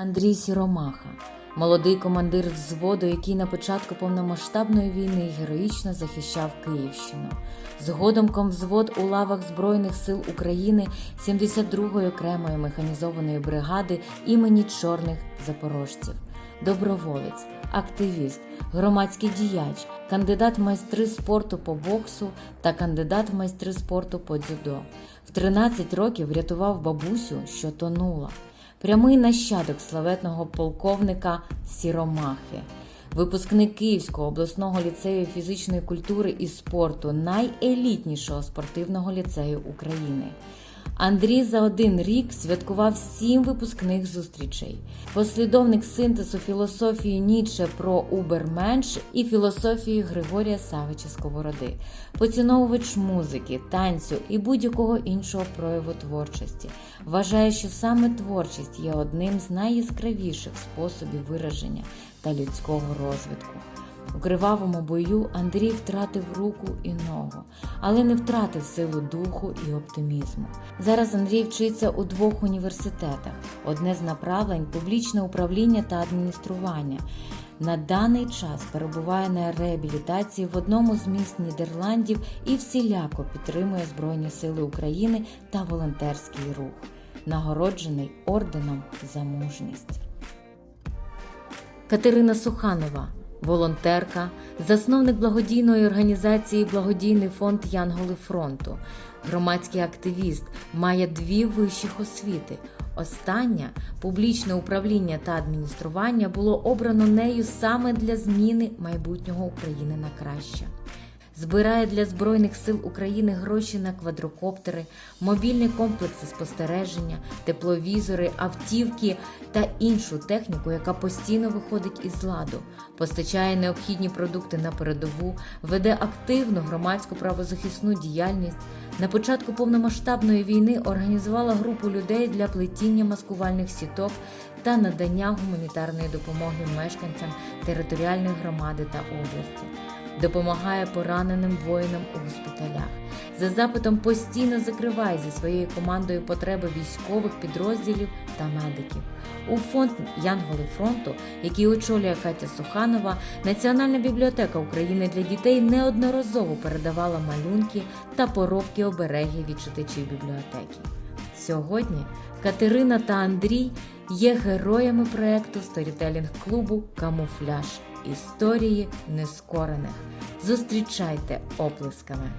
Андрій Сіромаха, молодий командир взводу, який на початку повномасштабної війни героїчно захищав Київщину. Згодом комвзвод у лавах Збройних сил України 72-ї окремої механізованої бригади імені Чорних Запорожців, доброволець, активіст, громадський діяч, кандидат в майстри спорту по боксу та кандидат в майстри спорту по дзюдо. В 13 років врятував бабусю, що тонула прямий нащадок славетного полковника Сіромахи, випускник Київського обласного ліцею фізичної культури і спорту, найелітнішого спортивного ліцею України. Андрій за один рік святкував сім випускних зустрічей. Послідовник синтезу філософії Ніче про Уберменш і філософії Григорія Савича Сковороди, поціновувач музики, танцю і будь-якого іншого прояву творчості. Вважає, що саме творчість є одним з найяскравіших способів вираження та людського розвитку. У кривавому бою Андрій втратив руку і ногу, але не втратив силу духу і оптимізму. Зараз Андрій вчиться у двох університетах. Одне з направлень публічне управління та адміністрування. На даний час перебуває на реабілітації в одному з міст Нідерландів і всіляко підтримує Збройні Сили України та волонтерський рух, нагороджений орденом за мужність. Катерина Суханова, волонтерка, засновник благодійної організації Благодійний фонд Янголи фронту, громадський активіст, має дві вищих освіти. Остання публічне управління та адміністрування було обрано нею саме для зміни майбутнього України на краще. Збирає для Збройних сил України гроші на квадрокоптери, мобільні комплекси спостереження, тепловізори, автівки та іншу техніку, яка постійно виходить із ладу, постачає необхідні продукти на передову, веде активну громадську правозахисну діяльність. На початку повномасштабної війни організувала групу людей для плетіння маскувальних сіток та надання гуманітарної допомоги мешканцям територіальної громади та області допомагає пораненим воїнам у госпіталях. За запитом постійно закриває зі своєю командою потреби військових підрозділів та медиків. У фонд Янголи фронту, який очолює Катя Суханова, Національна бібліотека України для дітей неодноразово передавала малюнки та поробки оберегів від читачів бібліотеки. Сьогодні Катерина та Андрій є героями проекту сторітелінг клубу Камуфляж історії нескорених. Зустрічайте оплесками.